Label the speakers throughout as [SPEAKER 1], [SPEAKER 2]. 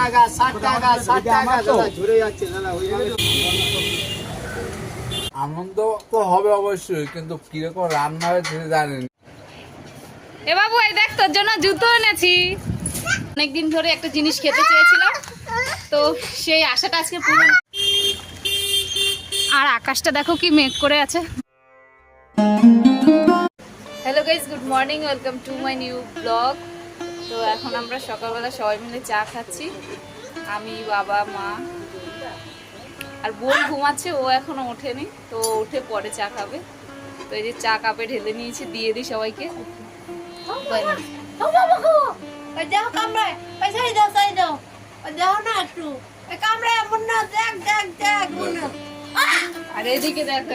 [SPEAKER 1] টাকা ষাট টাকা ষাট টাকা ঝরে যাচ্ছে দাদা
[SPEAKER 2] আনন্দ তো হবে অবশ্যই কিন্তু কীরকম রান্না হবে সেটা জানি না।
[SPEAKER 3] এ বাবু এই দেখ তোর জন্য জুতো এনেছি। অনেকদিন ধরে একটা জিনিস খেতে চেয়েছিলাম তো সেই আশাটা আজকে পূরণ আর আকাশটা দেখো কি মেঘ করে আছে। Hello guys good morning welcome to my new blog তো এখন আমরা সকালবেলা সবাই মিলে চা খাচ্ছি। আমি বাবা মা আর বোন ঘুমাচ্ছে ও এখনও ওঠেনি তো উঠে পরে চা খাবে। তো এই যে চা কাপে ঢেলে নিয়েছি দিয়ে দিই সবাইকে। আর এদিকে দেখো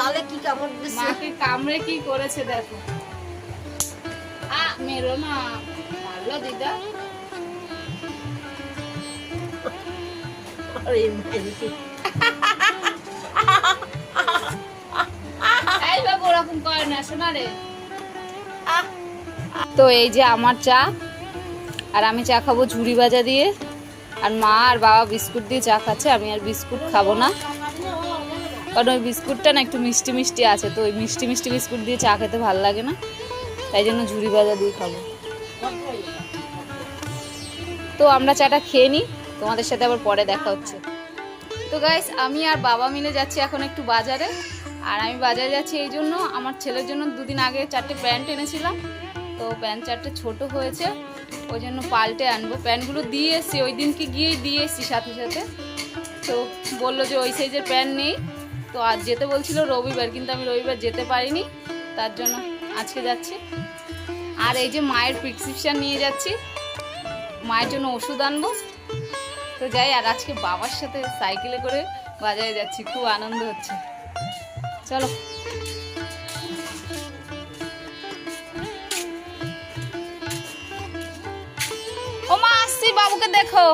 [SPEAKER 4] গালে কি কামড়
[SPEAKER 3] মাকে কামড়ে কি করেছে দেখো। মেরো না। মারলো দিদা? তো এই যে আমার চা আর আমি চা খাব ঝুড়ি ভাজা দিয়ে। আর মা আর বাবা বিস্কুট দিয়ে চা খাচ্ছে আমি আর বিস্কুট খাব না। কারণ ওই বিস্কুটটা না একটু মিষ্টি মিষ্টি আছে তো ওই মিষ্টি মিষ্টি বিস্কুট দিয়ে চা খেতে ভালো লাগে না। তাই জন্য ঝুড়ি ভাজা দিয়ে খাব। তো আমরা চাটা খেয়ে নিই, তোমাদের সাথে আবার পরে দেখা হচ্ছে। তো গাইস আমি আর বাবা মিলে যাচ্ছি এখন একটু বাজারে, আর আমি বাজারে যাচ্ছি এই জন্য আমার ছেলের জন্য দুদিন আগে চারটে প্যান্ট এনেছিলাম। তো প্যান্ট চারটে ছোট হয়েছে, ওই জন্য পাল্টে আনব। প্যান্টগুলো দিয়ে এসছি, ওই দিনকে গিয়েই দিয়ে এসছি সাথে সাথে। তো বলল যে ওই সাইজের প্যান্ট নেই, তো আজ যেতে বলছিল রবিবার, কিন্তু আমি রবিবার যেতে পারিনি, তার জন্য আজকে যাচ্ছি। আর এই যে মায়ের প্রিসক্রিপশান নিয়ে যাচ্ছি। মায়ের জন্য ওষুধ আনব। তো যাই, আর আজকে বাবার সাথে সাইকেলে করে বাজারে যাচ্ছি। খুব আনন্দ হচ্ছে। চলো। ও মা, আসছি, বাবুকে দেখো।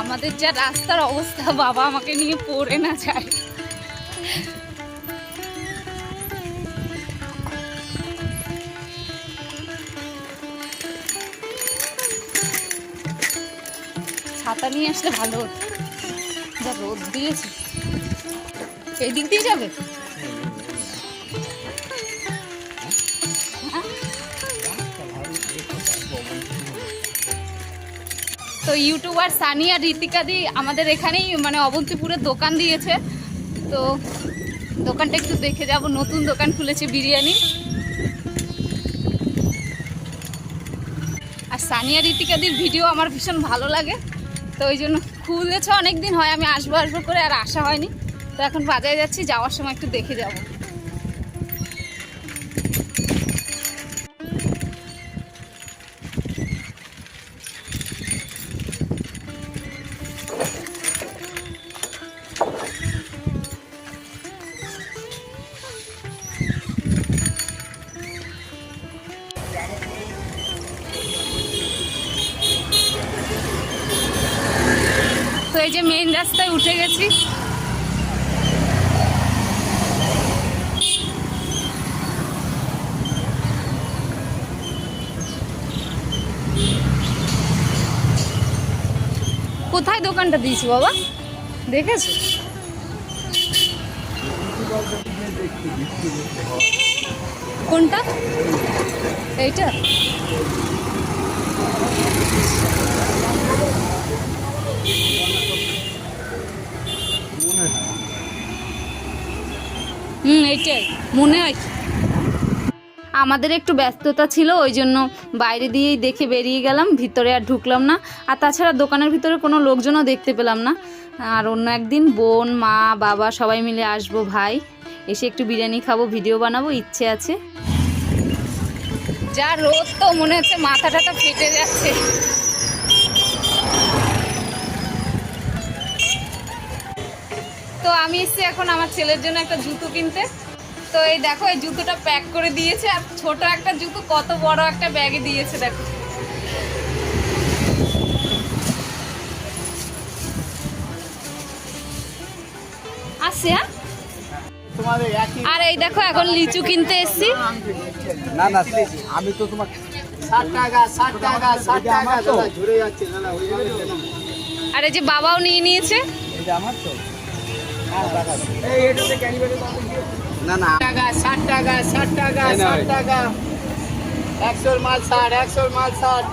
[SPEAKER 3] আমাদের যা রাস্তার অবস্থা, বাবা আমাকে নিয়ে পড়ে না যায়। ছাতা নিয়ে আসলে ভালো হতো। যা রোদ দিয়েছে। এই দিক দিয়ে যাবে? তো ইউটিউবার সানি আর ঋতিকা দি আমাদের এখানেই মানে অবন্তিপুরের দোকান দিয়েছে। তো দোকানটা একটু দেখে যাব। নতুন দোকান খুলেছে বিরিয়ানি। আর সানিয়া ঋতিকাদির ভিডিও আমার ভীষণ ভালো লাগে। তো ওই জন্য খুলেছে অনেক দিন হয়, আমি আসব আসব করে আর আসা হয়নি। তো এখন বাজারে যাচ্ছি, যাওয়ার সময় একটু দেখে যাব। কোথায় দোকানটা দিয়েছি বাবা? দেখেছ? কোনটা? এইটা? হুম এইটাই। মনে হয় আমাদের একটু ব্যস্ততা ছিল, ওই জন্য বাইরে দিয়েই দেখে বেরিয়ে গেলাম, ভিতরে আর ঢুকলাম না। আর তাছাড়া দোকানের ভিতরে কোনো লোকজনও দেখতে পেলাম না। আর অন্য একদিন বোন, মা, বাবা সবাই মিলে আসব ভাই। এসে একটু বিরিয়ানি খাব, ভিডিও বানাবো, ইচ্ছে আছে। যা রোদ তো, মনে হচ্ছে মাথা টাথা ফেটে যাচ্ছে। তো আমি এসছি এখন আমার ছেলের জন্য একটা জুতো কিনতে। তো এই দেখো এই জুতোটা প্যাক করে দিয়েছে আর ছোট একটা জুতো কত বড় একটা ব্যাগে দিয়েছে দেখো। আসছে হ্যাঁ? আর এই দেখো এখন লিচু কিনতে এসছি।
[SPEAKER 2] না না আমি তো তোমার
[SPEAKER 3] আর এই যে বাবাও নিয়ে নিয়েছে।
[SPEAKER 2] আমার তো? না না।
[SPEAKER 1] টাকা ষাট টাকা ষাট টাকা ষাট। টাকা। একশোর মাল ষাট একশোর মাল ষাট।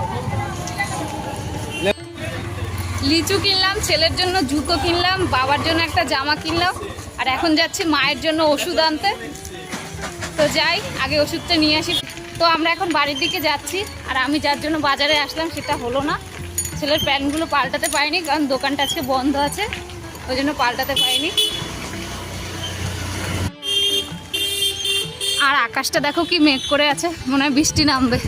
[SPEAKER 3] লিচু কিনলাম ছেলের জন্য জুতো কিনলাম বাবার জন্য একটা জামা কিনলাম আর এখন যাচ্ছি মায়ের জন্য ওষুধ আনতে। তো যাই আগে ওষুধটা নিয়ে আসি। তো আমরা এখন বাড়ির দিকে যাচ্ছি আর আমি যার জন্য বাজারে আসলাম সেটা হলো না। ছেলের প্যান্টগুলো পাল্টাতে পারিনি কারণ দোকানটা আজকে বন্ধ আছে ওই জন্য পাল্টাতে পারিনি। আর আকাশটা দেখো কি মেঘ করে আছে, মনে হয় বৃষ্টি নামবে।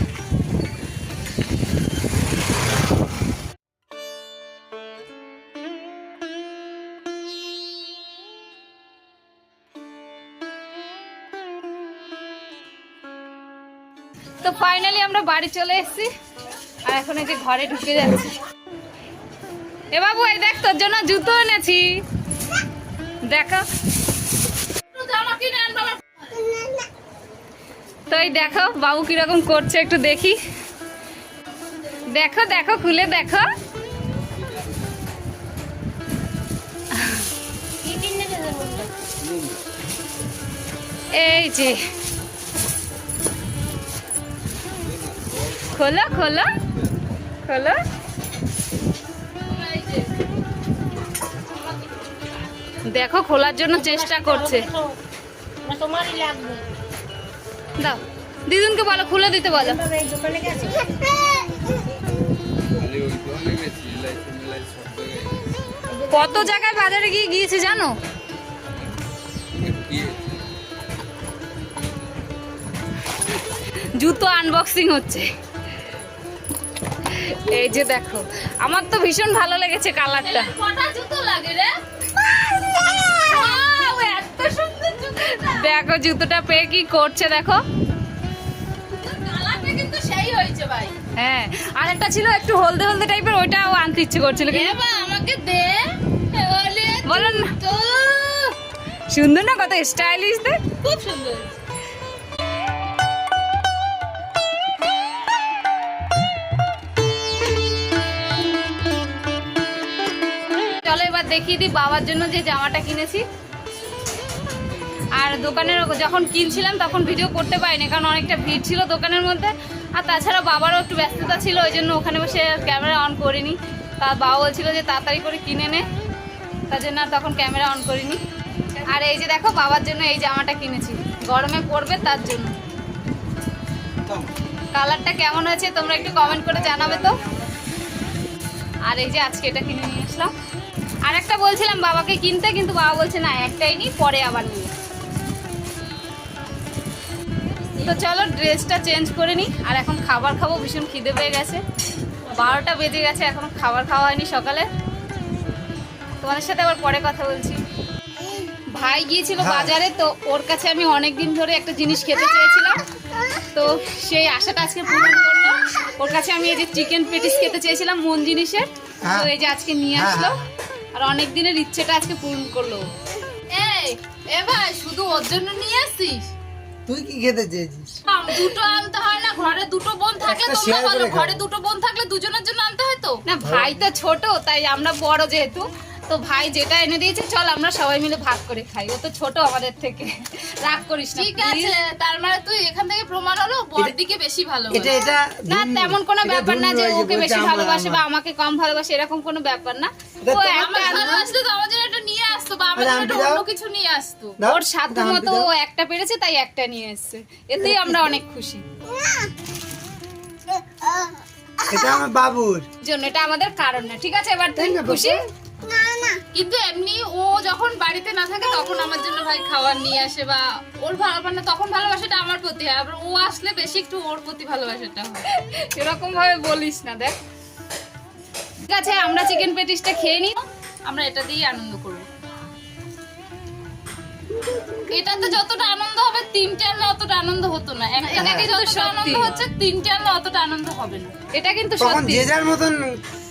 [SPEAKER 3] তো ফাইনালি আমরা বাড়ি চলে এসেছি, আর এখন এই যে ঘরে ঢুকে যাচ্ছি। এ বাবু, এই দেখ, তোর জন্য জুতো এনেছি। দেখো। তো এই দেখো, বাবু কীরকম করছে একটু দেখি। দেখো দেখো, খুলে দেখো। এই যে। খোলো খোলো খোলো। দেখো, খোলার জন্য চেষ্টা করছে।
[SPEAKER 4] তোমারই লাগবে।
[SPEAKER 3] দাও। দিদুনকে বলো খুলে দিতে বলো। কত জায়গায় বাজারে গিয়ে গিয়েছে জানো? জুতো আনবক্সিং হচ্ছে। এই যে দেখো আমার তো ভীষণ ভালো লেগেছে কালারটা
[SPEAKER 5] কটা জুতো লাগে রে?
[SPEAKER 3] দেখো জুতোটা পেয়ে কি করছে দেখো। হ্যাঁ আর একটা ছিল একটু হলদে হলদে টাইপের ওইটাও আনতে ইচ্ছে করছিল কিন্তু
[SPEAKER 5] আমাকে দে।
[SPEAKER 3] বলেন। সুন্দর না কত স্টাইলিশ দেখ
[SPEAKER 5] খুব সুন্দর
[SPEAKER 3] চলো এবার দেখিয়ে দিই বাবার জন্য যে জামাটা কিনেছি। আর দোকানের যখন কিনছিলাম তখন ভিডিও করতে পারিনি, কারণ অনেকটা ভিড় ছিল দোকানের মধ্যে। আর তাছাড়া বাবারও একটু ব্যস্ততা ছিল, ওই জন্য ওখানে বসে ক্যামেরা অন করিনি। তা বাবা বলছিল যে তাড়াতাড়ি করে কিনে নে। তার জন্য আর তখন ক্যামেরা অন করিনি। আর এই যে দেখো, বাবার জন্য এই জামাটা কিনেছি। গরমে পড়বে তার জন্য। কালারটা কেমন হয়েছে তোমরা একটু কমেন্ট করে জানাবে তো। আর এই যে আজকে এটা কিনে নিয়ে আসলাম। আর একটা বলছিলাম বাবাকে কিনতে, কিন্তু বাবা বলছে, না, একটাই নি, পরে আবার নিয়ে তো চলো ড্রেসটা চেঞ্জ করে নিই। আর এখন খাবার খাব ভীষণ খিদে পেয়ে গেছে। বারোটা বেজে গেছে এখন খাবার খাওয়া হয়নি সকালে। তোমাদের সাথে আবার পরে কথা বলছি। ভাই গিয়েছিল বাজারে তো ওর কাছে আমি অনেক দিন ধরে একটা জিনিস খেতে চেয়েছিলাম। তো সেই আশাটা আজকে পূরণ করল। ওর কাছে আমি এই যে চিকেন পেটিস খেতে চেয়েছিলাম মন জিনিসের। তো এই যে আজকে নিয়ে আসলো। আর অনেক দিনের ইচ্ছেটা আজকে পূরণ করল।
[SPEAKER 5] এই এ ভাই শুধু ওর জন্য নিয়ে আসিস?
[SPEAKER 1] তুই কি খেতে চেয়েছিস?
[SPEAKER 5] দুটো আনতে হয় না ঘরে দুটো বোন থাকলে তোমরা বলো ঘরে দুটো বোন থাকলে দুজনের জন্য আনতে হয় তো?
[SPEAKER 3] না ভাই তো ছোট তাই আমরা বড় যেহেতু তো ভাই যেটা এনে দিয়েছে চল আমরা সবাই মিলে ভাগ করে খাই। ও তো ছোট আমাদের থেকে রাগ করিস না
[SPEAKER 5] ঠিক আছে তার মানে তুই এখান থেকে প্রমাণ হলো বড়দিকে বেশি ভালো
[SPEAKER 1] এটা এটা
[SPEAKER 3] না তেমন কোনো ব্যাপার না যে ওকে বেশি ভালোবাসে বা আমাকে কম ভালোবাসে এরকম কোনো ব্যাপার না। ও একটা
[SPEAKER 5] ভালোবাসলে তো নিয়ে আসতো বা আমার জন্য অন্য কিছু নিয়ে আসতো।
[SPEAKER 3] ওর সাধ্য মতো ও একটা পেরেছে তাই একটা নিয়ে এসছে। এতেই আমরা অনেক খুশি।
[SPEAKER 1] এটা আমার বাবুর।
[SPEAKER 3] জন্য এটা আমাদের কারণ না। ঠিক আছে এবার তুই খুশি?
[SPEAKER 5] কিন্তু এমনি ও যখন বাড়িতে না থাকে তখন আমার জন্য ভাই খাবার নিয়ে আসে বা ওর ভালো মানে তখন ভালোবাসাটা আমার প্রতি হয়। আবার ও আসলে বেশি একটু ওর প্রতি ভালোবাসাটা হয়।
[SPEAKER 3] এরকম ভাবে বলিস না দেখ। ঠিক আছে আমরা চিকেন পেটিসটা খেয়ে নিই।
[SPEAKER 5] আমরা এটা দিয়েই আনন্দ করব। এটাতে যতটা আনন্দ হবে তিনটে আনলে অতটা আনন্দ হতো না। একটা থেকে যতটা আনন্দ হচ্ছে তিনটে আনলে অতটা আনন্দ হবে না।
[SPEAKER 3] এটা কিন্তু সত্যি।
[SPEAKER 1] যে যার মতন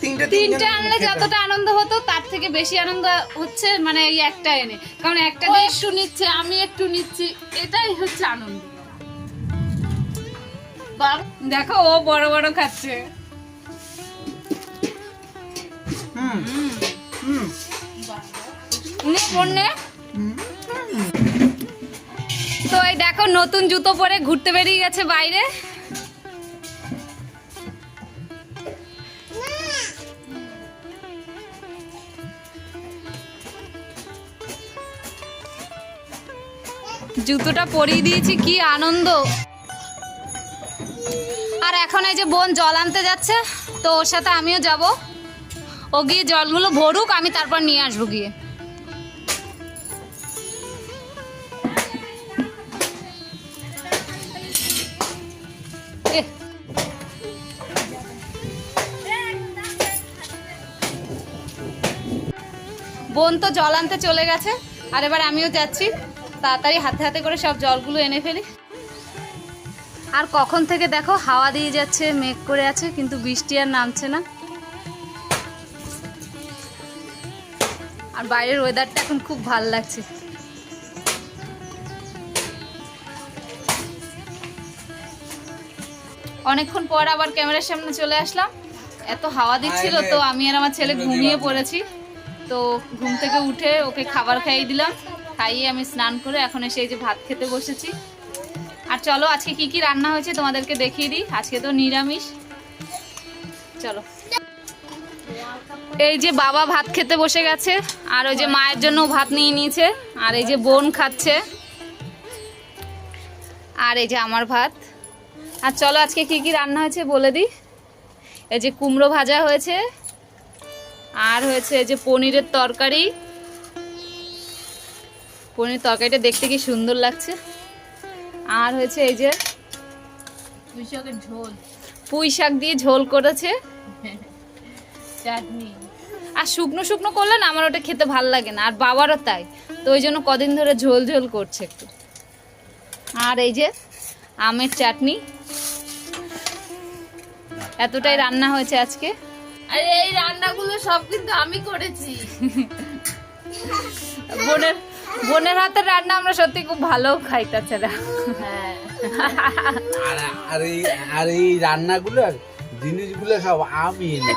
[SPEAKER 1] তিনটে
[SPEAKER 3] তিনটা আনলে যতটা আনন্দ হতো তার থেকে বেশি আনন্দ হচ্ছে মানে এই একটা এনে। কারণ একটা দিয়ে
[SPEAKER 5] একটু নিচ্ছে আমি একটু নিচ্ছি এটাই হচ্ছে আনন্দ।
[SPEAKER 3] দেখো ও বড় বড় খাচ্ছে।
[SPEAKER 1] হুম হুম।
[SPEAKER 3] নে, বোন নে। তো এই দেখো, নতুন জুতো পরে ঘুরতে বেরিয়ে গেছে বাইরে। জুতোটা পরিয়ে দিয়েছি, কি আনন্দ। আর এখন এই যে বোন জল আনতে যাচ্ছে, তো ওর সাথে আমিও যাব। ও গিয়ে জলগুলো ভরুক, আমি তারপর নিয়ে আসব গিয়ে। বোন তো জল আনতে চলে গেছে, আর এবার আমিও যাচ্ছি। তাড়াতাড়ি হাতে হাতে করে সব জলগুলো এনে ফেলি। আর কখন থেকে দেখো হাওয়া দিয়ে যাচ্ছে, মেঘ করে আছে, কিন্তু বৃষ্টি আর নামছে না। আর বাইরের ওয়েদারটা এখন খুব ভালো লাগছে। অনেকক্ষণ পর আবার ক্যামেরার সামনে চলে আসলাম। এত হাওয়া দিচ্ছিল তো আমি আর আমার ছেলে ঘুমিয়ে পড়েছি। তো ঘুম থেকে উঠে ওকে খাবার খাইয়ে দিলাম। খাইয়ে আমি স্নান করে এখন এসে এই যে ভাত খেতে বসেছি। আর চলো আজকে কি কি রান্না হয়েছে তোমাদেরকে দেখিয়ে দিই। আজকে তো নিরামিষ। চলো। এই যে বাবা ভাত খেতে বসে গেছে আর ওই যে মায়ের জন্য ভাত নিয়ে নিয়েছে আর এই যে বোন খাচ্ছে। আর এই যে আমার ভাত। আর চলো আজকে কি কি রান্না হয়েছে বলে দিই। এই যে কুমড়ো ভাজা হয়েছে আর হয়েছে এই যে পনিরের তরকারি। পনির তরকারিটা দেখতে কি সুন্দর লাগছে। আর হয়েছে এই যে
[SPEAKER 5] ঝোল।
[SPEAKER 3] পুঁই শাক দিয়ে ঝোল করেছে।
[SPEAKER 5] চাটনি।
[SPEAKER 3] আর শুকনো শুকনো করলে না আমার ওটা খেতে ভালো লাগে না আর বাবারও তাই। তো ওই জন্য কদিন ধরে ঝোল ঝোল করছে একটু। আর এই যে আমের চাটনি। এতটাই রান্না হয়েছে আজকে?
[SPEAKER 5] আর এই রান্নাগুলো সব কিন্তু আমি করেছি।
[SPEAKER 3] বোনের বোনের হাতের রান্না আমরা সত্যি খুব ভালো খাই তাছাড়া।
[SPEAKER 5] হ্যাঁ।
[SPEAKER 2] আর আর এই আর এই রান্নাগুলো জিনিসগুলো সব আমি এনে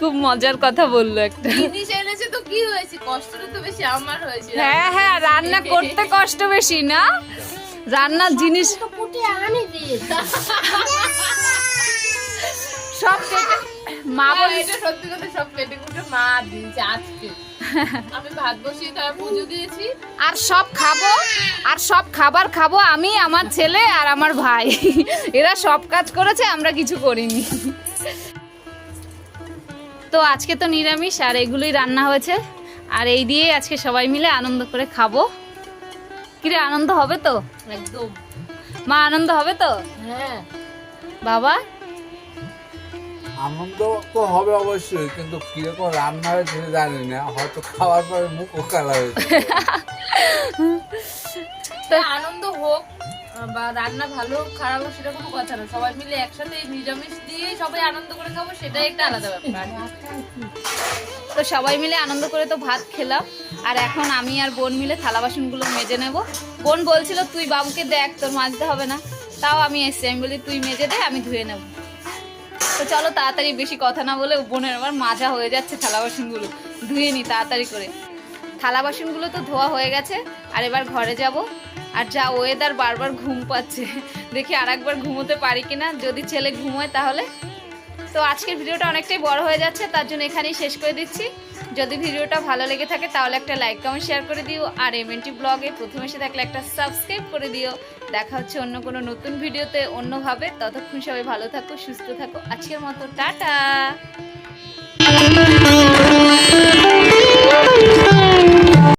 [SPEAKER 3] খুব মজার কথা বলল একটা।
[SPEAKER 5] জিনিস এনেছে তো কি হয়েছে? কষ্টটা তো বেশি আমার হয়েছে।
[SPEAKER 3] হ্যাঁ হ্যাঁ রান্না করতে কষ্ট বেশি না? রান্নার জিনিস সব কেটে মা
[SPEAKER 5] আর
[SPEAKER 3] বলে
[SPEAKER 5] সত্যি কথা সব পেটে কুটে মা দিয়েছে আজকে। আমি ভাত বসিয়ে তার পুজো দিয়েছি।
[SPEAKER 3] আর সব খাব আর সব খাবার খাব আমি আমার ছেলে আর আমার ভাই। এরা সব কাজ করেছে আমরা কিছু করিনি। তো আজকে তো নিরামিষ আর এগুলোই রান্না হয়েছে। আর এই দিয়ে আজকে সবাই মিলে আনন্দ করে খাব। কিরে আনন্দ হবে তো?
[SPEAKER 5] একদম।
[SPEAKER 3] মা আনন্দ হবে তো?
[SPEAKER 5] হ্যাঁ।
[SPEAKER 3] বাবা?
[SPEAKER 2] আনন্দ তো হবে অবশ্যই কিন্তু কীরকম রান্না হয়েছে জানি না। হয়তো খাওয়ার পরে মুখ কালা হয়েছে
[SPEAKER 5] তো আনন্দ হোক। বা রান্না ভালো, খারাপ হোক সেটা কোনো কথা না। সবাই মিলে একসাথে নিরামিষ দিয়ে সবাই আনন্দ করে খাব, সেটাই একটা আলাদা ব্যাপার।
[SPEAKER 3] তো সবাই মিলে আনন্দ করে তো ভাত খেলাম। আর এখন আমি আর বোন মিলে থালা বাসনগুলো মেজে নেব। বোন বলছিল, তুই বাবুকে দেখ, তোর মাজতে হবে না। তাও আমি এসছি। আমি বলি, তুই মেজে দে, আমি ধুয়ে নেব। তো চলো তাড়াতাড়ি বেশি কথা না বলে বোনের আবার মাজা হয়ে যাচ্ছে থালা বাসনগুলো। ধুয়ে নি তাড়াতাড়ি করে। থালা বাসনগুলো তো ধোয়া হয়ে গেছে। আর এবার ঘরে যাব। আর যা ওয়েদার বারবার ঘুম পাচ্ছে। দেখি আর একবার ঘুমোতে পারি কিনা। যদি ছেলে ঘুমোয় তাহলে। তো আজকের ভিডিওটা অনেকটাই বড় হয়ে যাচ্ছে, তার জন্য এখানেই শেষ করে দিচ্ছি। যদি ভিডিওটা ভালো লেগে থাকে তাহলে একটা লাইক কমেন্ট শেয়ার করে দিও। আর এমএনটি ব্লগে প্রথমে এসে থাকলে একটা সাবস্ক্রাইব করে দিও। দেখা হচ্ছে অন্য কোনো নতুন ভিডিওতে অন্যভাবে। ততক্ষণ সবাই ভালো থাকো, সুস্থ থাকো। আজকের মতো, টাটা!